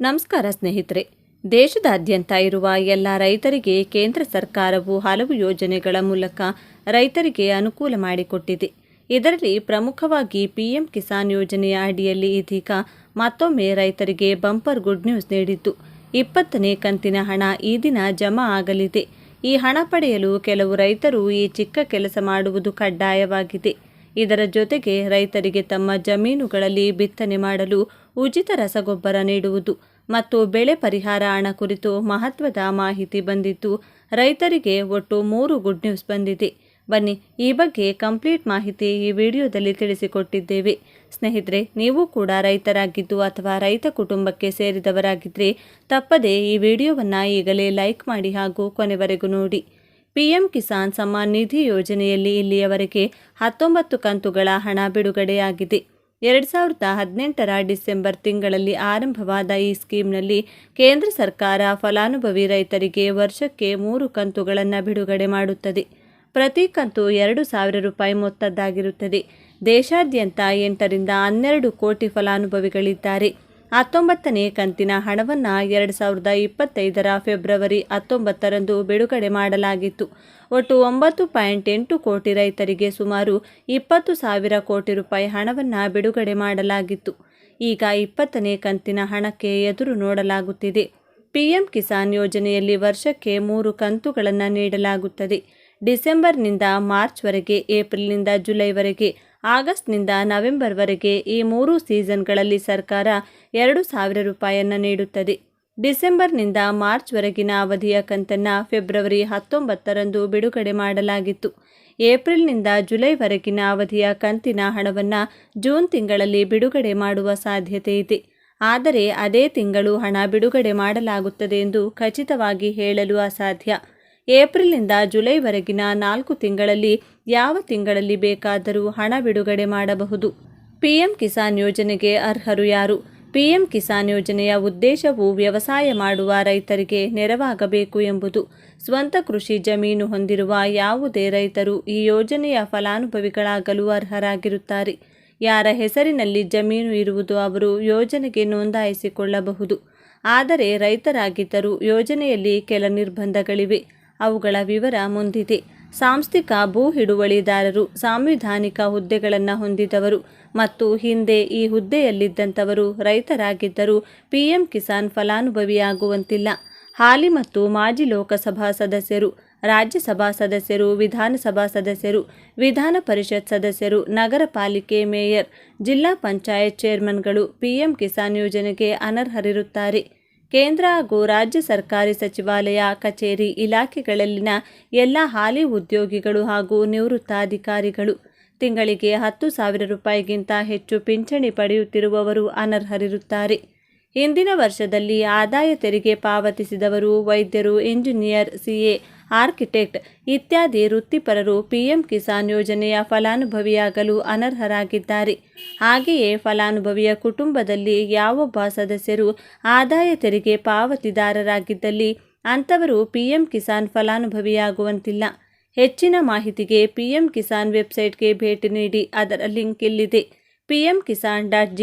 ನಮಸ್ಕಾರ ಸ್ನೇಹಿತರೆ. ದೇಶದಾದ್ಯಂತ ಇರುವ ಎಲ್ಲ ರೈತರಿಗೆ ಕೇಂದ್ರ ಸರ್ಕಾರವು ಹಲವು ಯೋಜನೆಗಳ ಮೂಲಕ ರೈತರಿಗೆ ಅನುಕೂಲ ಮಾಡಿಕೊಟ್ಟಿದೆ. ಇದರಲ್ಲಿ ಪ್ರಮುಖವಾಗಿ ಪಿಎಂ ಕಿಸಾನ್ ಯೋಜನೆಯ ಅಡಿಯಲ್ಲಿ ಇದೀಗ ಮತ್ತೊಮ್ಮೆ ರೈತರಿಗೆ ಬಂಪರ್ ಗುಡ್ ನ್ಯೂಸ್ ನೀಡಿದ್ದು. ಇಪ್ಪತ್ತನೇ ಕಂತಿನ ಹಣ ಈ ದಿನ ಜಮಾ ಆಗಲಿದೆ. ಈ ಹಣ ಪಡೆಯಲು ಕೆಲವು ರೈತರು ಈ ಚಿಕ್ಕ ಕೆಲಸ ಮಾಡುವುದು ಕಡ್ಡಾಯವಾಗಿದೆ. ಇದರ ಜೊತೆಗೆ ರೈತರಿಗೆ ತಮ್ಮ ಜಮೀನುಗಳಲ್ಲಿ ಬಿತ್ತನೆ ಮಾಡಲು ಉಚಿತ ರಸಗೊಬ್ಬರ ನೀಡುವುದು ಮತ್ತು ಬೆಳೆ ಪರಿಹಾರ ಹಣ ಕುರಿತು ಮಹತ್ವದ ಮಾಹಿತಿ ಬಂದಿದ್ದು, ರೈತರಿಗೆ ಒಟ್ಟು ಮೂರು ಗುಡ್ ನ್ಯೂಸ್ ಬಂದಿದೆ. ಬನ್ನಿ, ಈ ಬಗ್ಗೆ ಕಂಪ್ಲೀಟ್ ಮಾಹಿತಿ ಈ ವಿಡಿಯೋದಲ್ಲಿ ತಿಳಿಸಿಕೊಟ್ಟಿದ್ದೇವೆ. ಸ್ನೇಹಿತರೆ, ನೀವು ಕೂಡ ರೈತರಾಗಿದ್ದು ಅಥವಾ ರೈತ ಕುಟುಂಬಕ್ಕೆ ಸೇರಿದವರಾಗಿದ್ದರೆ ತಪ್ಪದೇ ಈ ವಿಡಿಯೋವನ್ನು ಈಗಲೇ ಲೈಕ್ ಮಾಡಿ ಹಾಗೂ ಕೊನೆವರೆಗೂ ನೋಡಿ. ಪಿಎಂ ಕಿಸಾನ್ ಸಮ್ಮಾನ್ ನಿಧಿ ಯೋಜನೆಯಲ್ಲಿ ಇಲ್ಲಿಯವರೆಗೆ ಹತ್ತೊಂಬತ್ತು ಕಂತುಗಳ ಹಣ ಬಿಡುಗಡೆಯಾಗಿದೆ. ಎರಡು ಸಾವಿರದ ಹದಿನೆಂಟರ ಡಿಸೆಂಬರ್ ತಿಂಗಳಲ್ಲಿ ಆರಂಭವಾದ ಈ ಸ್ಕೀಮ್ನಲ್ಲಿ ಕೇಂದ್ರ ಸರ್ಕಾರ ಫಲಾನುಭವಿ ರೈತರಿಗೆ ವರ್ಷಕ್ಕೆ ಮೂರು ಕಂತುಗಳನ್ನು ಬಿಡುಗಡೆ ಮಾಡುತ್ತದೆ. ಪ್ರತಿ ಕಂತು ಎರಡು ಸಾವಿರ ರೂಪಾಯಿ ಮೊತ್ತದ್ದಾಗಿರುತ್ತದೆ. ದೇಶಾದ್ಯಂತ ಎಂಟರಿಂದ ಹನ್ನೆರಡು ಕೋಟಿ ಫಲಾನುಭವಿಗಳಿದ್ದಾರೆ. ಹತ್ತೊಂಬತ್ತನೇ ಕಂತಿನ ಹಣವನ್ನು ಎರಡು ಸಾವಿರದ ಇಪ್ಪತ್ತೈದರ ಫೆಬ್ರವರಿ ಹತ್ತೊಂಬತ್ತರಂದು ಬಿಡುಗಡೆ ಮಾಡಲಾಗಿತ್ತು. ಒಟ್ಟು ಒಂಬತ್ತು ಪಾಯಿಂಟ್ ಎಂಟು ಕೋಟಿ ರೈತರಿಗೆ ಸುಮಾರು ಇಪ್ಪತ್ತು ಸಾವಿರ ಕೋಟಿ ರೂಪಾಯಿ ಹಣವನ್ನು ಬಿಡುಗಡೆ ಮಾಡಲಾಗಿತ್ತು. ಈಗ ಇಪ್ಪತ್ತನೇ ಕಂತಿನ ಹಣಕ್ಕೆ ಎದುರು ನೋಡಲಾಗುತ್ತಿದೆ. ಪಿಎಂ ಕಿಸಾನ್ ಯೋಜನೆಯಲ್ಲಿ ವರ್ಷಕ್ಕೆ ಮೂರು ಕಂತುಗಳನ್ನು ನೀಡಲಾಗುತ್ತದೆ. ಡಿಸೆಂಬರ್ನಿಂದ ಮಾರ್ಚ್ವರೆಗೆ ಏಪ್ರಿಲ್ನಿಂದ ಜುಲೈವರೆಗೆ ಆಗಸ್ಟ್ನಿಂದ ನವೆಂಬರ್ವರೆಗೆ ಈ ಮೂರು ಸೀಸನ್ಗಳಲ್ಲಿ ಸರ್ಕಾರ ಎರಡು ಸಾವಿರ ರೂಪಾಯಿಯನ್ನು ನೀಡುತ್ತದೆ. ಡಿಸೆಂಬರ್ನಿಂದ ಮಾರ್ಚ್ವರೆಗಿನ ಅವಧಿಯ ಕಂತನ್ನು ಫೆಬ್ರವರಿ ಹತ್ತೊಂಬತ್ತರಂದು ಬಿಡುಗಡೆ ಮಾಡಲಾಗಿತ್ತು. ಏಪ್ರಿಲ್ನಿಂದ ಜುಲೈವರೆಗಿನ ಅವಧಿಯ ಕಂತಿನ ಹಣವನ್ನು ಜೂನ್ ತಿಂಗಳಲ್ಲಿ ಬಿಡುಗಡೆ ಮಾಡುವ ಸಾಧ್ಯತೆ ಇದೆ. ಆದರೆ ಅದೇ ತಿಂಗಳು ಹಣ ಬಿಡುಗಡೆ ಮಾಡಲಾಗುತ್ತದೆ ಎಂದು ಖಚಿತವಾಗಿ ಹೇಳಲು ಅಸಾಧ್ಯ. ಏಪ್ರಿಲ್ನಿಂದ ಜುಲೈವರೆಗಿನ ನಾಲ್ಕು ತಿಂಗಳಲ್ಲಿ ಯಾವ ತಿಂಗಳಲ್ಲಿ ಬೇಕಾದರೂ ಹಣ ಬಿಡುಗಡೆ ಮಾಡಬಹುದು. ಪಿಎಂ ಕಿಸಾನ್ ಯೋಜನೆಗೆ ಅರ್ಹರು ಯಾರು? ಪಿಎಂ ಕಿಸಾನ್ ಯೋಜನೆಯ ಉದ್ದೇಶವು ವ್ಯವಸಾಯ ಮಾಡುವ ರೈತರಿಗೆ ನೆರವಾಗಬೇಕು ಎಂಬುದು. ಸ್ವಂತ ಕೃಷಿ ಜಮೀನು ಹೊಂದಿರುವ ಯಾವುದೇ ರೈತರು ಈ ಯೋಜನೆಯ ಫಲಾನುಭವಿಗಳಾಗಲು ಅರ್ಹರಾಗಿರುತ್ತಾರೆ. ಯಾರ ಹೆಸರಿನಲ್ಲಿ ಜಮೀನು ಇರುವುದು ಅವರು ಯೋಜನೆಗೆ ನೋಂದಾಯಿಸಿಕೊಳ್ಳಬಹುದು. ಆದರೆ ರೈತರಾಗಿದ್ದರೂ ಯೋಜನೆಯಲ್ಲಿ ಕೆಲ ನಿರ್ಬಂಧಗಳಿವೆ. ಅವುಗಳ ವಿವರ ಮುಂದಿದೆ. ಸಾಂಸ್ಥಿಕ ಭೂ ಹಿಡುವಳಿದಾರರು ಸಾಂವಿಧಾನಿಕ ಹುದ್ದೆಗಳನ್ನು ಹೊಂದಿದವರು ಮತ್ತು ಹಿಂದೆ ಈ ಹುದ್ದೆಯಲ್ಲಿದ್ದಂಥವರು ರೈತರಾಗಿದ್ದರೂ ಪಿಎಂ ಕಿಸಾನ್ ಫಲಾನುಭವಿಯಾಗುವಂತಿಲ್ಲ. ಹಾಲಿ ಮತ್ತು ಮಾಜಿ ಲೋಕಸಭಾ ಸದಸ್ಯರು, ರಾಜ್ಯಸಭಾ ಸದಸ್ಯರು, ವಿಧಾನಸಭಾ ಸದಸ್ಯರು, ವಿಧಾನ ಪರಿಷತ್ ಸದಸ್ಯರು, ನಗರ ಪಾಲಿಕೆ ಮೇಯರ್, ಜಿಲ್ಲಾ ಪಂಚಾಯತ್ ಚೇರ್ಮನ್ಗಳು ಪಿಎಂ ಕಿಸಾನ್ ಯೋಜನೆಗೆ ಅನರ್ಹರಿರುತ್ತಾರೆ. ಕೇಂದ್ರ ಹಾಗೂ ರಾಜ್ಯ ಸರ್ಕಾರಿ ಸಚಿವಾಲಯ, ಕಚೇರಿ ಇಲಾಖೆಗಳಲ್ಲಿನ ಎಲ್ಲ ಹಾಲಿ ಉದ್ಯೋಗಿಗಳು ಹಾಗೂ ನಿವೃತ್ತ ಅಧಿಕಾರಿಗಳು ತಿಂಗಳಿಗೆ ಹತ್ತು ಸಾವಿರ ರೂಪಾಯಿಗಿಂತ ಹೆಚ್ಚು ಪಿಂಚಣಿ ಪಡೆಯುತ್ತಿರುವವರು ಅನರ್ಹರಿರುತ್ತಾರೆ. ಹಿಂದಿನ ವರ್ಷದಲ್ಲಿ ಆದಾಯ ತೆರಿಗೆ ಪಾವತಿಸಿದವರು ವೈದ್ಯರು ಇಂಜಿನಿಯರ್ ಸಿಎ, ಆರ್ಕಿಟೆಕ್ಟ್ ಇತ್ಯಾದಿ ವೃತ್ತಿಪರರು ಪಿಎಂ ಕಿಸಾನ್ ಯೋಜನೆಯ ಫಲಾನುಭವಿಯಾಗಲು ಅನರ್ಹರಾಗಿದ್ದಾರೆ. ಹಾಗೆಯೇ ಫಲಾನುಭವಿಯ ಕುಟುಂಬದಲ್ಲಿ ಯಾವೊಬ್ಬ ಸದಸ್ಯರು ಆದಾಯ ತೆರಿಗೆ ಪಾವತಿದಾರರಾಗಿದ್ದಲ್ಲಿ ಅಂಥವರು ಪಿಎಂ ಕಿಸಾನ್ ಫಲಾನುಭವಿಯಾಗುವಂತಿಲ್ಲ. ಹೆಚ್ಚಿನ ಮಾಹಿತಿಗೆ ಪಿಎಂ ಕಿಸಾನ್ ವೆಬ್ಸೈಟ್ಗೆ ಭೇಟಿ ನೀಡಿ ಅದರ ಲಿಂಕ್ ಇಲ್ಲಿದೆ. PM Kisan dot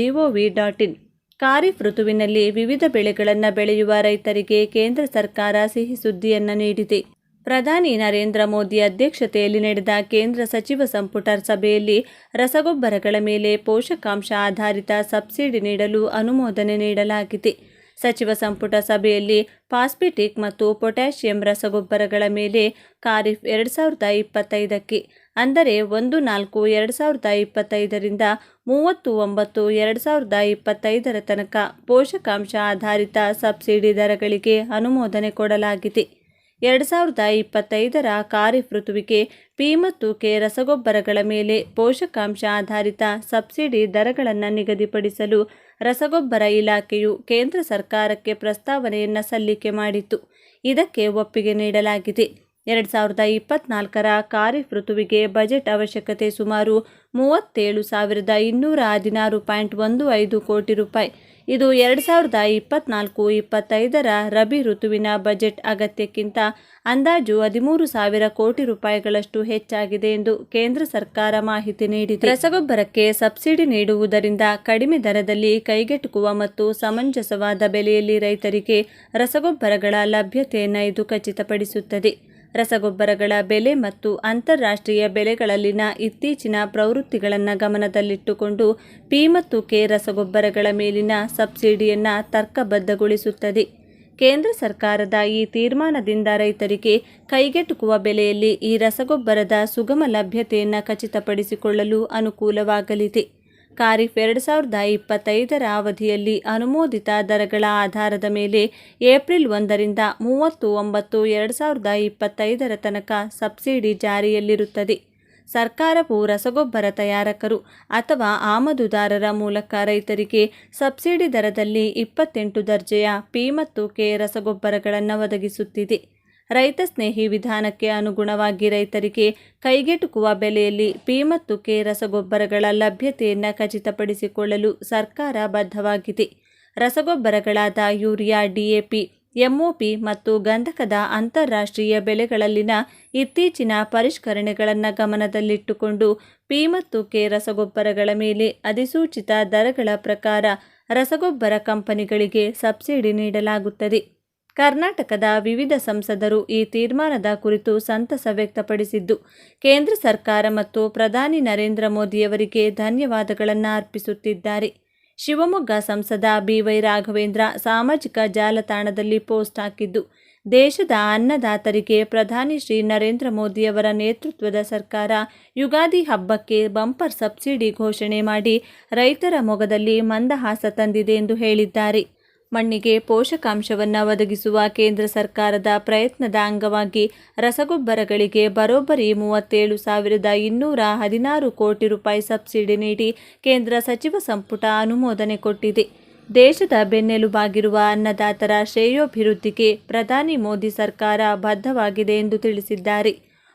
dot in. Kharif ಋತುವಿನಲ್ಲಿ ವಿವಿಧ ಬೆಳೆಗಳನ್ನು ಬೆಳೆಯುವ ರೈತರಿಗೆ ಕೇಂದ್ರ ಸರ್ಕಾರ ಸಿಹಿ ಸುದ್ದಿಯನ್ನು ನೀಡಿದೆ. ಪ್ರಧಾನಿ ನರೇಂದ್ರ ಮೋದಿ ಅಧ್ಯಕ್ಷತೆಯಲ್ಲಿ ನಡೆದ ಕೇಂದ್ರ ಸಚಿವ ಸಂಪುಟ ಸಭೆಯಲ್ಲಿ ರಸಗೊಬ್ಬರಗಳ ಮೇಲೆ ಪೋಷಕಾಂಶ ಆಧಾರಿತ ಸಬ್ಸಿಡಿ ನೀಡಲು ಅನುಮೋದನೆ ನೀಡಲಾಗಿದೆ. ಸಚಿವ ಸಂಪುಟ ಸಭೆಯಲ್ಲಿ ಫಾಸ್ಫೆಟಿಕ್ ಮತ್ತು ಪೊಟ್ಯಾಷಿಯಂ ರಸಗೊಬ್ಬರಗಳ ಮೇಲೆ ಖಾರಿಫ್ ಎರಡು ಸಾವಿರದ ಇಪ್ಪತ್ತೈದಕ್ಕೆ ಅಂದರೆ ಒಂದು ನಾಲ್ಕು ಎರಡು ಸಾವಿರದ ಇಪ್ಪತ್ತೈದರಿಂದ ಮೂವತ್ತು ಒಂಬತ್ತು ಎರಡು ಸಾವಿರದ ಇಪ್ಪತ್ತೈದರ ತನಕ ಪೋಷಕಾಂಶ ಆಧಾರಿತ ಸಬ್ಸಿಡಿ ದರಗಳಿಗೆ ಅನುಮೋದನೆ ಕೊಡಲಾಗಿದೆ. ಎರಡು ಸಾವಿರದ ಇಪ್ಪತ್ತೈದರ ಖಾರಿಫ್ ಋತುವಿಗೆ ಪಿ ಮತ್ತು ಕೆ ರಸಗೊಬ್ಬರಗಳ ಮೇಲೆ ಪೋಷಕಾಂಶ ಆಧಾರಿತ ಸಬ್ಸಿಡಿ ದರಗಳನ್ನು ನಿಗದಿಪಡಿಸಲು ರಸಗೊಬ್ಬರ ಇಲಾಖೆಯು ಕೇಂದ್ರ ಸರ್ಕಾರಕ್ಕೆ ಪ್ರಸ್ತಾವನೆಯನ್ನು ಸಲ್ಲಿಕೆ ಮಾಡಿತ್ತು. ಇದಕ್ಕೆ ಒಪ್ಪಿಗೆ ನೀಡಲಾಗಿದೆ. ಎರಡು ಸಾವಿರದ ಇಪ್ಪತ್ನಾಲ್ಕರ ಖಾರಿಫ್ ಋತುವಿಗೆ ಬಜೆಟ್ ಅವಶ್ಯಕತೆ ಸುಮಾರು ಮೂವತ್ತೇಳು ಸಾವಿರದ ಇನ್ನೂರ ಹದಿನಾರು ಪಾಯಿಂಟ್ ಒಂದು ಐದು ಕೋಟಿ ರೂಪಾಯಿ. ಇದು ಎರಡು ಸಾವಿರದ ಇಪ್ಪತ್ನಾಲ್ಕು ಇಪ್ಪತ್ತೈದರ ರಬಿ ಋತುವಿನ ಬಜೆಟ್ ಅಗತ್ಯಕ್ಕಿಂತ ಅಂದಾಜು ಹದಿಮೂರು ಸಾವಿರ ಕೋಟಿ ರೂಪಾಯಿಗಳಷ್ಟು ಹೆಚ್ಚಾಗಿದೆ ಎಂದು ಕೇಂದ್ರ ಸರ್ಕಾರ ಮಾಹಿತಿ ನೀಡಿದೆ. ರಸಗೊಬ್ಬರಕ್ಕೆ ಸಬ್ಸಿಡಿ ನೀಡುವುದರಿಂದ ಕಡಿಮೆ ದರದಲ್ಲಿ ಕೈಗೆಟುಕುವ ಮತ್ತು ಸಮಂಜಸವಾದ ಬೆಲೆಯಲ್ಲಿ ರೈತರಿಗೆ ರಸಗೊಬ್ಬರಗಳ ಲಭ್ಯತೆಯನ್ನು ಇದು ಖಚಿತಪಡಿಸುತ್ತದೆ. ರಸಗೊಬ್ಬರಗಳ ಬೆಲೆ ಮತ್ತು ಅಂತಾರಾಷ್ಟ್ರೀಯ ಬೆಲೆಗಳಲ್ಲಿನ ಇತ್ತೀಚಿನ ಪ್ರವೃತ್ತಿಗಳನ್ನು ಗಮನದಲ್ಲಿಟ್ಟುಕೊಂಡು ಪಿ ಮತ್ತು ಕೆ ರಸಗೊಬ್ಬರಗಳ ಮೇಲಿನ ಸಬ್ಸಿಡಿಯನ್ನು ತರ್ಕಬದ್ಧಗೊಳಿಸುತ್ತದೆ. ಕೇಂದ್ರ ಸರ್ಕಾರದ ಈ ತೀರ್ಮಾನದಿಂದ ರೈತರಿಗೆ ಕೈಗೆಟುಕುವ ಬೆಲೆಯಲ್ಲಿ ಈ ರಸಗೊಬ್ಬರದ ಸುಗಮ ಲಭ್ಯತೆಯನ್ನು ಖಚಿತಪಡಿಸಿಕೊಳ್ಳಲು ಅನುಕೂಲವಾಗಲಿದೆ. ಖಾರಿಫ್ ಎರಡು ಸಾವಿರದ ಇಪ್ಪತ್ತೈದರ ಅವಧಿಯಲ್ಲಿ ಅನುಮೋದಿತ ದರಗಳ ಆಧಾರದ ಮೇಲೆ ಏಪ್ರಿಲ್ ಒಂದರಿಂದ ಮೂವತ್ತು ಒಂಬತ್ತು ಎರಡು ಸಾವಿರದ ಇಪ್ಪತ್ತೈದರ ತನಕ ಸಬ್ಸಿಡಿ ಜಾರಿಯಲ್ಲಿರುತ್ತದೆ. ಸರ್ಕಾರವು ರಸಗೊಬ್ಬರ ತಯಾರಕರು ಅಥವಾ ಆಮದುದಾರರ ಮೂಲಕ ರೈತರಿಗೆ ಸಬ್ಸಿಡಿ ದರದಲ್ಲಿ ಇಪ್ಪತ್ತೆಂಟು ದರ್ಜೆಯ ಪಿ ಮತ್ತು ಕೆ ರಸಗೊಬ್ಬರಗಳನ್ನು ಒದಗಿಸುತ್ತಿದೆ. ರೈತ ಸ್ನೇಹಿ ವಿಧಾನಕ್ಕೆ ಅನುಗುಣವಾಗಿ ರೈತರಿಗೆ ಕೈಗೆಟುಕುವ ಬೆಲೆಯಲ್ಲಿ ಪಿ ಮತ್ತು ಕೆ ರಸಗೊಬ್ಬರಗಳ ಲಭ್ಯತೆಯನ್ನು ಖಚಿತಪಡಿಸಿಕೊಳ್ಳಲು ಸರ್ಕಾರ ಬದ್ಧವಾಗಿದೆ. ರಸಗೊಬ್ಬರಗಳಾದ ಯೂರಿಯಾ ಡಿಎಪಿ ಎಂಒಪಿ ಮತ್ತು ಗಂಧಕದ ಅಂತಾರಾಷ್ಟ್ರೀಯ ಬೆಲೆಗಳಲ್ಲಿನ ಇತ್ತೀಚಿನ ಪರಿಷ್ಕರಣೆಗಳನ್ನು ಗಮನದಲ್ಲಿಟ್ಟುಕೊಂಡು ಪಿ ಮತ್ತು ಕೆ ರಸಗೊಬ್ಬರಗಳ ಮೇಲೆ ಅಧಿಸೂಚಿತ ದರಗಳ ಪ್ರಕಾರ ರಸಗೊಬ್ಬರ ಕಂಪನಿಗಳಿಗೆ ಸಬ್ಸಿಡಿ ನೀಡಲಾಗುತ್ತದೆ. ಕರ್ನಾಟಕದ ವಿವಿಧ ಸಂಸದರು ಈ ತೀರ್ಮಾನದ ಕುರಿತು ಸಂತಸ ವ್ಯಕ್ತಪಡಿಸಿದ್ದು, ಕೇಂದ್ರ ಸರ್ಕಾರ ಮತ್ತು ಪ್ರಧಾನಿ ನರೇಂದ್ರ ಮೋದಿಯವರಿಗೆ ಧನ್ಯವಾದಗಳನ್ನು ಅರ್ಪಿಸುತ್ತಿದ್ದಾರೆ. ಶಿವಮೊಗ್ಗ ಸಂಸದ ಬಿವೈ ರಾಘವೇಂದ್ರ ಸಾಮಾಜಿಕ ಜಾಲತಾಣದಲ್ಲಿ ಪೋಸ್ಟ್ ಹಾಕಿದ್ದು, ದೇಶದ ಅನ್ನದಾತರಿಗೆ ಪ್ರಧಾನಿ ಶ್ರೀ ನರೇಂದ್ರ ಮೋದಿಯವರ ನೇತೃತ್ವದ ಸರ್ಕಾರ ಯುಗಾದಿ ಹಬ್ಬಕ್ಕೆ ಬಂಪರ್ ಸಬ್ಸಿಡಿ ಘೋಷಣೆ ಮಾಡಿ ರೈತರ ಮೊಗದಲ್ಲಿ ಮಂದಹಾಸ ತಂದಿದೆ ಎಂದು ಹೇಳಿದ್ದಾರೆ. ಮಣ್ಣಿಗೆ ಪೋಷಕಾಂಶವನ್ನು ಒದಗಿಸುವ ಕೇಂದ್ರ ಸರ್ಕಾರದ ಪ್ರಯತ್ನದ ಅಂಗವಾಗಿ ರಸಗೊಬ್ಬರಗಳಿಗೆ ಬರೋಬ್ಬರಿ ಮೂವತ್ತೇಳು ಸಾವಿರದ ಇನ್ನೂರ ಹದಿನಾರು ಕೋಟಿ ರೂಪಾಯಿ ಸಬ್ಸಿಡಿ ನೀಡಿ ಕೇಂದ್ರ ಸಚಿವ ಸಂಪುಟ ಅನುಮೋದನೆ ಕೊಟ್ಟಿದೆ. ದೇಶದ ಬೆನ್ನೆಲುಬಾಗಿರುವ ಅನ್ನದಾತರ ಶ್ರೇಯೋಭಿವೃದ್ಧಿಗೆ ಪ್ರಧಾನಿ ಮೋದಿ ಸರ್ಕಾರ ಬದ್ಧವಾಗಿದೆ ಎಂದು ತಿಳಿಸಿದ್ದಾರೆ.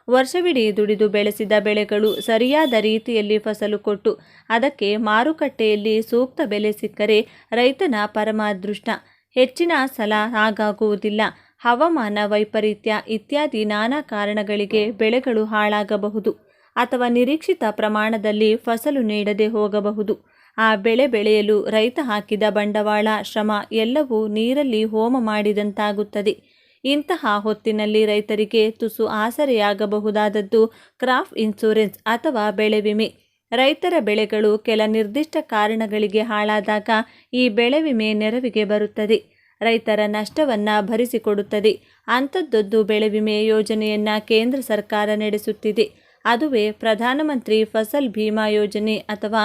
ವರ್ಷವಿಡೀ ದುಡಿದು ಬೆಳೆಸಿದ ಬೆಳೆಗಳು ಸರಿಯಾದ ರೀತಿಯಲ್ಲಿ ಫಸಲು ಕೊಟ್ಟು ಅದಕ್ಕೆ ಮಾರುಕಟ್ಟೆಯಲ್ಲಿ ಸೂಕ್ತ ಬೆಲೆ ಸಿಕ್ಕರೆ ರೈತನ ಪರಮಾದೃಷ್ಟ. ಹೆಚ್ಚಿನ ಸಲ ಹಾಗಾಗುವುದಿಲ್ಲ. ಹವಾಮಾನ ವೈಪರೀತ್ಯ ಇತ್ಯಾದಿ ನಾನಾ ಕಾರಣಗಳಿಗೆ ಬೆಳೆಗಳು ಹಾಳಾಗಬಹುದು. ಅಥವಾ ನಿರೀಕ್ಷಿತ ಪ್ರಮಾಣದಲ್ಲಿ ಫಸಲು ನೀಡದೆ ಹೋಗಬಹುದು. ಆ ಬೆಳೆ ಬೆಳೆಯಲು ರೈತ ಹಾಕಿದ ಬಂಡವಾಳ, ಶ್ರಮ ಎಲ್ಲವೂ ನೀರಲ್ಲಿ ಹೋಮ ಮಾಡಿದಂತಾಗುತ್ತದೆ. ಇಂತಹ ಹೊತ್ತಿನಲ್ಲಿ ರೈತರಿಗೆ ತುಸು ಆಸರೆಯಾಗಬಹುದಾದದ್ದು ಕ್ರಾಪ್ ಇನ್ಸೂರೆನ್ಸ್ ಅಥವಾ ಬೆಳೆ ವಿಮೆ. ರೈತರ ಬೆಳೆಗಳು ಕೆಲ ನಿರ್ದಿಷ್ಟ ಕಾರಣಗಳಿಗೆ ಹಾಳಾದಾಗ ಈ ಬೆಳೆ ವಿಮೆ ನೆರವಿಗೆ ಬರುತ್ತದೆ. ರೈತರ ನಷ್ಟವನ್ನು ಭರಿಸಿಕೊಡುತ್ತದೆ. ಅಂಥದ್ದೊಂದು ಬೆಳೆ ವಿಮೆ ಯೋಜನೆಯನ್ನು ಕೇಂದ್ರ ಸರ್ಕಾರ ನಡೆಸುತ್ತಿದೆ. ಅದುವೇ ಪ್ರಧಾನಮಂತ್ರಿ ಫಸಲ್ ಭೀಮಾ ಯೋಜನೆ ಅಥವಾ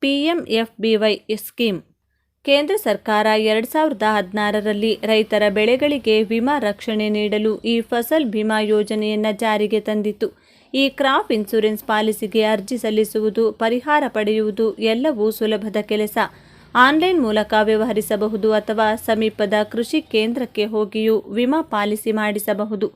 P M F B Y scheme. ಕೇಂದ್ರ ಸರ್ಕಾರ ಎರಡು ಸಾವಿರದ ಹದಿನಾರರಲ್ಲಿ ರೈತರ ಬೆಳೆಗಳಿಗೆ ವಿಮಾ ರಕ್ಷಣೆ ನೀಡಲು ಈ ಫಸಲ್ ಬಿಮಾ ಯೋಜನೆಯನ್ನು ಜಾರಿಗೆ ತಂದಿತ್ತು. ಈ ಕ್ರಾಪ್ ಇನ್ಸೂರೆನ್ಸ್ ಪಾಲಿಸಿಗೆ ಅರ್ಜಿ ಸಲ್ಲಿಸುವುದು, ಪರಿಹಾರ ಪಡೆಯುವುದು ಎಲ್ಲವೂ ಸುಲಭದ ಕೆಲಸ. ಆನ್ಲೈನ್ ಮೂಲಕ ವ್ಯವಹರಿಸಬಹುದು ಅಥವಾ ಸಮೀಪದ ಕೃಷಿ ಕೇಂದ್ರಕ್ಕೆ ಹೋಗಿಯೂ ವಿಮಾ ಪಾಲಿಸಿ ಮಾಡಿಸಬಹುದು.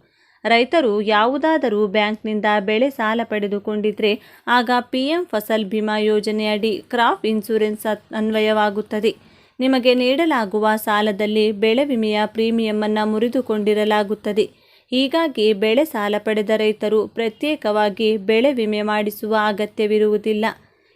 ರೈತರು ಯಾವುದಾದರೂ ಬ್ಯಾಂಕ್ನಿಂದ ಬೆಳೆ ಸಾಲ ಪಡೆದುಕೊಂಡಿದ್ರೆ ಆಗ ಪಿಎಂ ಫಸಲ್ ಬಿಮಾ ಯೋಜನೆಯಡಿ ಕ್ರಾಪ್ ಇನ್ಸೂರೆನ್ಸ್ ಅನ್ವಯವಾಗುತ್ತದೆ. ನಿಮಗೆ ನೀಡಲಾಗುವ ಸಾಲದಲ್ಲಿ ಬೆಳೆ ವಿಮೆಯ ಪ್ರೀಮಿಯಮನ್ನು ಮುರಿದುಕೊಂಡಿರಲಾಗುತ್ತದೆ. ಹೀಗಾಗಿ ಬೆಳೆ ಸಾಲ ಪಡೆದ ರೈತರು ಪ್ರತ್ಯೇಕವಾಗಿ ಬೆಳೆ ವಿಮೆ ಮಾಡಿಸುವ ಅಗತ್ಯವಿರುವುದಿಲ್ಲ.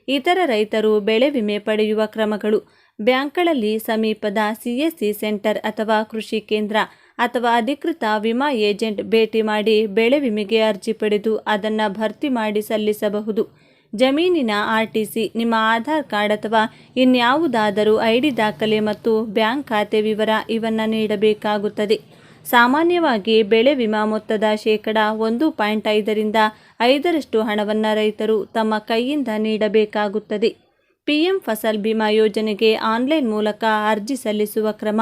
ಇತರ ರೈತರು ಬೆಳೆ ವಿಮೆ ಪಡೆಯುವ ಕ್ರಮಗಳು ಬ್ಯಾಂಕ್ಗಳಲ್ಲಿ ಸಮೀಪದ ಸಿಎಸ್ಸಿ ಸೆಂಟರ್ ಅಥವಾ ಕೃಷಿ ಕೇಂದ್ರ ಅಥವಾ ಅಧಿಕೃತ ವಿಮಾ ಏಜೆಂಟ್ ಭೇಟಿ ಮಾಡಿ ಬೆಳೆ ವಿಮೆಗೆ ಅರ್ಜಿ ಪಡೆದು ಅದನ್ನು ಭರ್ತಿ ಮಾಡಿ ಸಲ್ಲಿಸಬಹುದು. ಜಮೀನಿನ ಆರ್ ಟಿ ಸಿ ನಿಮ್ಮ ಆಧಾರ್ ಕಾರ್ಡ್ ಅಥವಾ ಇನ್ಯಾವುದಾದರೂ ಐ ಡಿ ದಾಖಲೆ ಮತ್ತು ಬ್ಯಾಂಕ್ ಖಾತೆ ವಿವರ ಇವನ್ನು ನೀಡಬೇಕಾಗುತ್ತದೆ. ಸಾಮಾನ್ಯವಾಗಿ ಬೆಳೆ ವಿಮಾ ಮೊತ್ತದ ಶೇಕಡ ಒಂದು ಪಾಯಿಂಟ್ ಐದರಿಂದ ಐದರಷ್ಟು ಹಣವನ್ನು ರೈತರು ತಮ್ಮ ಕೈಯಿಂದ ನೀಡಬೇಕಾಗುತ್ತದೆ. ಪಿಎಂ ಫಸಲ್ ಬಿಮಾ ಯೋಜನೆಗೆ ಆನ್ಲೈನ್ ಮೂಲಕ ಅರ್ಜಿ ಸಲ್ಲಿಸುವ ಕ್ರಮ.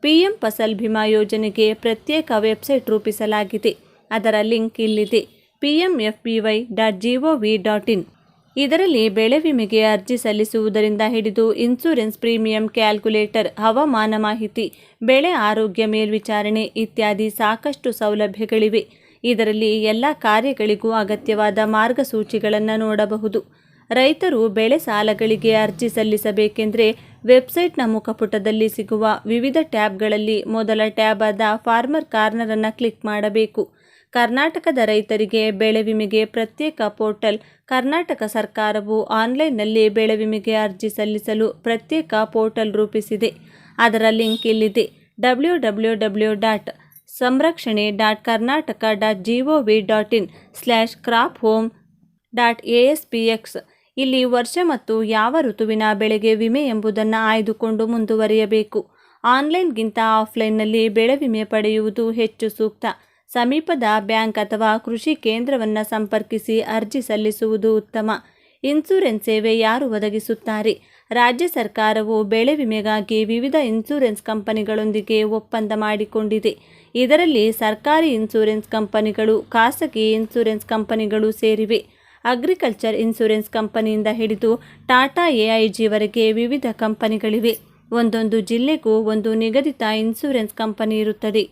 ಪಿಎಂ ಫಸಲ್ ಬಿಮಾ ಯೋಜನೆಗೆ ಪ್ರತ್ಯೇಕ ವೆಬ್ಸೈಟ್ ರೂಪಿಸಲಾಗಿದೆ. ಅದರ ಲಿಂಕ್ ಇಲ್ಲಿದೆ. P dot G dot in. ಇದರಲ್ಲಿ ಬೆಳೆ ವಿಮೆಗೆ ಅರ್ಜಿ ಸಲ್ಲಿಸುವುದರಿಂದ ಹಿಡಿದು ಇನ್ಸೂರೆನ್ಸ್ ಪ್ರೀಮಿಯಂ ಕ್ಯಾಲ್ಕುಲೇಟರ್, ಹವಾಮಾನ ಮಾಹಿತಿ, ಬೆಳೆ ಆರೋಗ್ಯ ಮೇಲ್ವಿಚಾರಣೆ ಇತ್ಯಾದಿ ಸಾಕಷ್ಟು ಸೌಲಭ್ಯಗಳಿವೆ. ಇದರಲ್ಲಿ ಎಲ್ಲ ಕಾರ್ಯಗಳಿಗೂ ಅಗತ್ಯವಾದ ಮಾರ್ಗಸೂಚಿಗಳನ್ನು ನೋಡಬಹುದು. ರೈತರು ಬೆಳೆ ಸಾಲಗಳಿಗೆ ಅರ್ಜಿ ಸಲ್ಲಿಸಬೇಕೆಂದರೆ ವೆಬ್ಸೈಟ್ನ ಮುಖಪುಟದಲ್ಲಿ ಸಿಗುವ ವಿವಿಧ ಟ್ಯಾಬ್ಗಳಲ್ಲಿ ಮೊದಲ ಟ್ಯಾಬ್ ಆದ ಫಾರ್ಮರ್ ಕಾರ್ನರನ್ನು ಕ್ಲಿಕ್ ಮಾಡಬೇಕು. ಕರ್ನಾಟಕದ ರೈತರಿಗೆ ಬೆಳೆ ವಿಮೆಗೆ ಪ್ರತ್ಯೇಕ ಪೋರ್ಟಲ್. ಕರ್ನಾಟಕ ಸರ್ಕಾರವು ಆನ್ಲೈನ್ನಲ್ಲಿ ಬೆಳೆ ವಿಮೆಗೆ ಅರ್ಜಿ ಸಲ್ಲಿಸಲು ಪ್ರತ್ಯೇಕ ಪೋರ್ಟಲ್ ರೂಪಿಸಿದೆ. ಅದರ ಲಿಂಕ್ ಇಲ್ಲಿದೆ. W W W dot Samrakshane dot Karnataka dot G O V dot in slash crop home dot A S P X. ಇಲ್ಲಿ ವರ್ಷ ಮತ್ತು ಯಾವ ಋತುವಿನ ಬೆಳೆಗೆ ವಿಮೆ ಎಂಬುದನ್ನು ಆಯ್ದುಕೊಂಡು ಮುಂದುವರಿಯಬೇಕು. ಆನ್ಲೈನ್ಗಿಂತ ಆಫ್ಲೈನ್ನಲ್ಲಿ ಬೆಳೆ ವಿಮೆ ಪಡೆಯುವುದು ಹೆಚ್ಚು ಸೂಕ್ತ. ಸಮೀಪದ ಬ್ಯಾಂಕ್ ಅಥವಾ ಕೃಷಿ ಕೇಂದ್ರವನ್ನು ಸಂಪರ್ಕಿಸಿ ಅರ್ಜಿ ಸಲ್ಲಿಸುವುದು ಉತ್ತಮ. ಇನ್ಸೂರೆನ್ಸ್ ಸೇವೆ ಯಾರು ಒದಗಿಸುತ್ತಾರೆ? ರಾಜ್ಯ ಸರ್ಕಾರವು ಬೆಳೆ ವಿಮೆಗಾಗಿ ವಿವಿಧ ಇನ್ಸೂರೆನ್ಸ್ ಕಂಪನಿಗಳೊಂದಿಗೆ ಒಪ್ಪಂದ ಮಾಡಿಕೊಂಡಿದೆ. ಇದರಲ್ಲಿ ಸರ್ಕಾರಿ ಇನ್ಸೂರೆನ್ಸ್ ಕಂಪನಿಗಳು, ಖಾಸಗಿ ಇನ್ಸೂರೆನ್ಸ್ ಕಂಪನಿಗಳು ಸೇರಿವೆ. ಅಗ್ರಿಕಲ್ಚರ್ ಇನ್ಸೂರೆನ್ಸ್ ಕಂಪನಿಯಿಂದ ಹಿಡಿದು ಟಾಟಾ ಎಐಜಿವರೆಗೆ ವಿವಿಧ ಕಂಪನಿಗಳಿವೆ. ಒಂದೊಂದು ಜಿಲ್ಲೆಗೂ ಒಂದು ನಿಗದಿತ ಇನ್ಸೂರೆನ್ಸ್ ಕಂಪನಿ ಇರುತ್ತದೆ.